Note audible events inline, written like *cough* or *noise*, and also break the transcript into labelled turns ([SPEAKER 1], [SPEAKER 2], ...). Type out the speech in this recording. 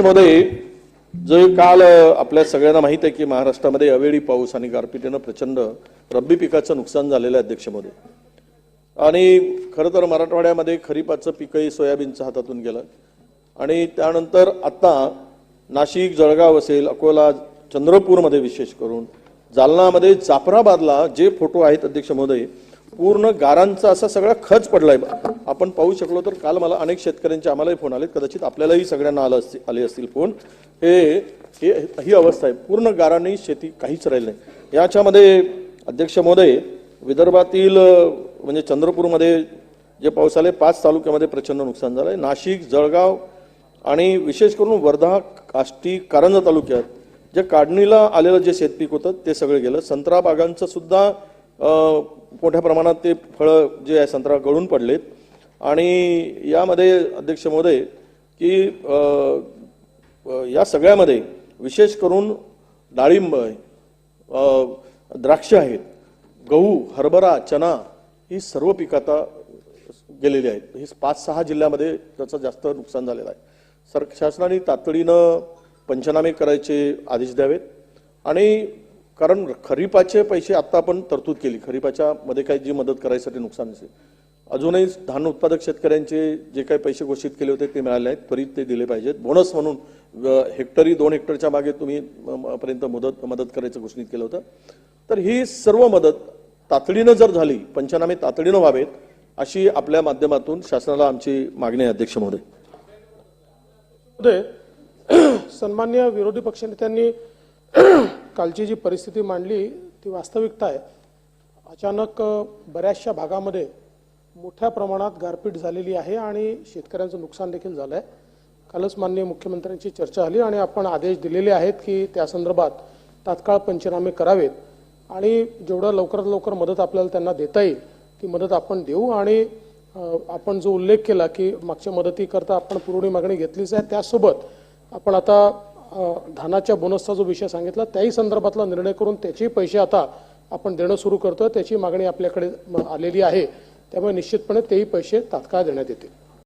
[SPEAKER 1] मध्ये जो काल आपल्या सगळ्यांना माहीत आहे की महाराष्ट्रामध्ये अवेळी पाऊस आणि गारपिटीनं प्रचंड रब्बी पिकाचं नुकसान झालेलं आहे अध्यक्षमध्ये. आणि खरं तर मराठवाड्यामध्ये खरीपाचं पिकही सोयाबीनच्या हातातून गेलं. आणि त्यानंतर आता नाशिक जळगाव असेल अकोला चंद्रपूरमध्ये विशेष करून जालनामध्ये जाफराबादला जे फोटो आहेत अध्यक्ष महोदय पूर्ण गारांचा असा सगळा खच पडलाय. आपण पाहू शकलो तर काल मला अनेक शेतकऱ्यांचे आम्हालाही फोन आले कदाचित आपल्यालाही सगळ्यांना आलं असतील आले असतील फोन. हे हे ही अवस्था आहे. पूर्ण गारांनी शेती काहीच राहिली नाही. याच्यामध्ये अध्यक्ष महोदय विदर्भातील म्हणजे चंद्रपूरमध्ये जे पाऊस आले पाच तालुक्यामध्ये प्रचंड नुकसान झालं आहे नाशिक जळगाव आणि विशेष करून वर्धा काष्टी कारंजा तालुक्यात जे काढणीला आलेलं जे शेतपीक होतं ते सगळं गेलं. संत्रा बागांचं सुद्धा मोठ्या प्रमाणात ते फळं जे आहे संत्रा गळून पडलेत. आणि यामध्ये अध्यक्ष महोदय की या सगळ्यामध्ये विशेष करून डाळिंब आहे द्राक्ष आहेत गहू हरभरा चना ही सर्व पिकं आता गेलेली आहेत. ही पाच सहा जिल्ह्यामध्ये त्याचं जास्त नुकसान झालेलं आहे. सर शासनाने तातडीनं पंचनामे करायचे आदेश द्यावेत. आणि कारण खरीपाचे पैसे आत्ता आपण तरतूद केली. खरीपाच्या मध्ये काही जी मदत करायसाठी नुकसान असेल. अजूनही धान उत्पादक शेतकऱ्यांचे जे काही पैसे घोषित केले होते ते मिळाले आहेत त्वरित ते दिले पाहिजेत. बोनस म्हणून हेक्टरी दोन हेक्टरच्या मागे तुम्ही पर्यंत मदत मदत करायचं घोषित केलं होतं. तर ही सर्व मदत तातडीनं जर झाली पंचनामे तातडीनं व्हावेत अशी आपल्या माध्यमातून शासनाला आमची मागणी आहे अध्यक्ष महोदय.
[SPEAKER 2] मध्ये *clears throat* सन्मान्य विरोधी पक्षनेत्यांनी कालची जी परिस्थिती मांडली ती वास्तविकता आहे. अचानक बऱ्याचशा भागामध्ये मोठ्या प्रमाणात गारपीट झालेली आहे आणि शेतकऱ्यांचं नुकसान देखील झालं आहे कालच माननीय मुख्यमंत्र्यांची चर्चा झाली आणि आपण आदेश दिलेले आहेत की त्या संदर्भात तात्काळ पंचनामे करावेत. आणि जेवढं लवकरात लवकर मदत आपल्याला त्यांना देता येईल ती मदत आपण देऊ आणि आपण जो उल्लेख केला की मागच्या मदतीकरता आपण पुरवणी मागणी घेतलीच आहे त्यासोबत आपण आता धानाच्या बोनसचा जो विषय सांगितला त्याही संदर्भातला निर्णय करून त्याचे पैसे आता आपण देणं सुरू करतोय त्याची मागणी आपल्याकडे म, आलेली आहे. त्यामुळे निश्चितपणे तेही पैसे तात्काळ देण्यात येतील.